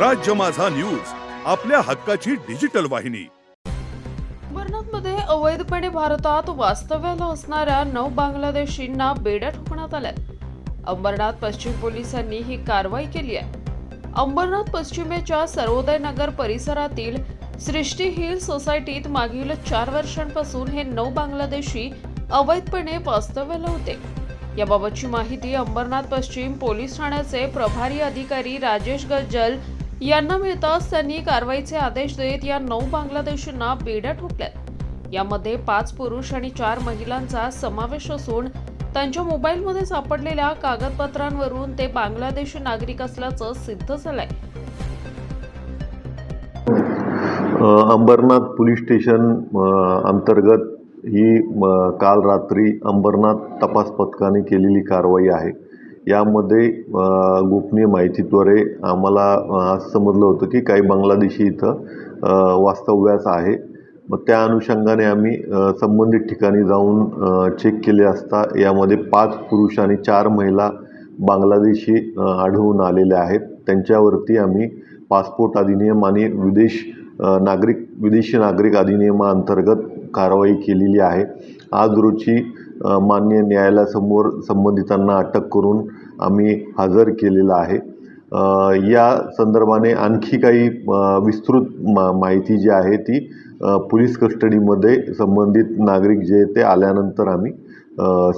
राज्य माझा न्यूज आपल्या हक्काची डिजिटल वाहिनी. मध्ये अवैधपणे भारतात वास्तव्याला असणाऱ्या नऊ बांगलादेशींना बेड्या ठोकण्यात आल्या अंबरनाथ पश्चिम पोलिसांनी ही कारवाई केली आहे. अंबरनाथ पश्चिमेच्या सर्वोदय नगर परिसरातील सृष्टी हिल सोसायटीत मागील चार वर्षांपासून हे नऊ बांगलादेशी अवैधपणे वास्तव्याला होते. याबाबतची माहिती अंबरनाथ पश्चिम पोलीस ठाण्याचे प्रभारी अधिकारी राजेश गज्जल यांना मिळताच त्यांनी कारवाईचे आदेश देत या नऊ बांगलादेशींना बेड्या ठोकल्यात. यामध्ये पाच पुरुष आणि चार महिलांचा समावेश असून त्यांच्या मोबाईलमध्ये सापडलेल्या कागदपत्रांवरून ते बांगलादेशी नागरिक असल्याचं सिद्ध झालंय. अंबरनाथ पोलीस स्टेशन अंतर्गत ही म, काल रात्री अंबरनाथ तपास पथकाने केलेली कारवाई आहे. यामध्ये गोपनीय माहितीद्वारे आम्हाला असं समजलं होतं की काही बांगलादेशी इथं वास्तव्यास आहे. मग त्या अनुषंगाने आम्ही संबंधित ठिकाणी जाऊन चेक केले असता यामध्ये पाच पुरुष आणि चार महिला बांगलादेशी आढळून आलेल्या आहेत. त्यांच्यावरती आम्ही पासपोर्ट अधिनियम आणि विदेश नागरिक विदेशी नागरिक अधिनियमाअंतर्गत कारवाई केलेली आहे. आज रोजी मान्य न्यायालयासमोर संबंधितांना अटक करून आम्ही हजर केलेलं आहे. या संदर्भाने आणखी काही विस्तृत मा माहिती जी आहे ती पोलीस कस्टडीमध्ये संबंधित नागरिक जे ते आल्यानंतर आम्ही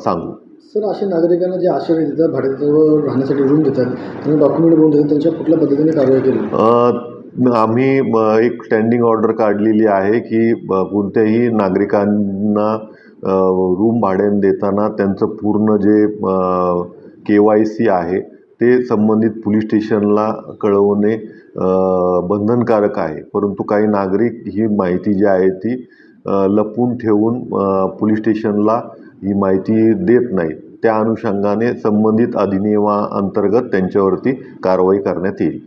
सांगू. सर असे नागरिकांना जे आश्रय देतात भाड्यावर राहण्यासाठी रूम देतात त्यांना डॉक्युमेंट बनवून देतात त्यांच्या कुठल्या पद्धतीने कारवाई केली? आम्ही एक स्टँडिंग ऑर्डर काढलेली आहे की कोणत्याही नागरिकांना रूम भाड्याने देताना त्यांचं पूर्ण जे के वाय सी आहे ते संबंधित पोलीस स्टेशनला कळवणे बंधनकारक आहे. परंतु काही नागरिक ही माहिती जी आहे ती लपून लपवून ठेवून पोलीस स्टेशनला ही माहिती देत नाहीत त्या अनुषंगाने संबंधित अधिनियमाअंतर्गत त्यांच्यावरती कारवाई करण्यात येईल.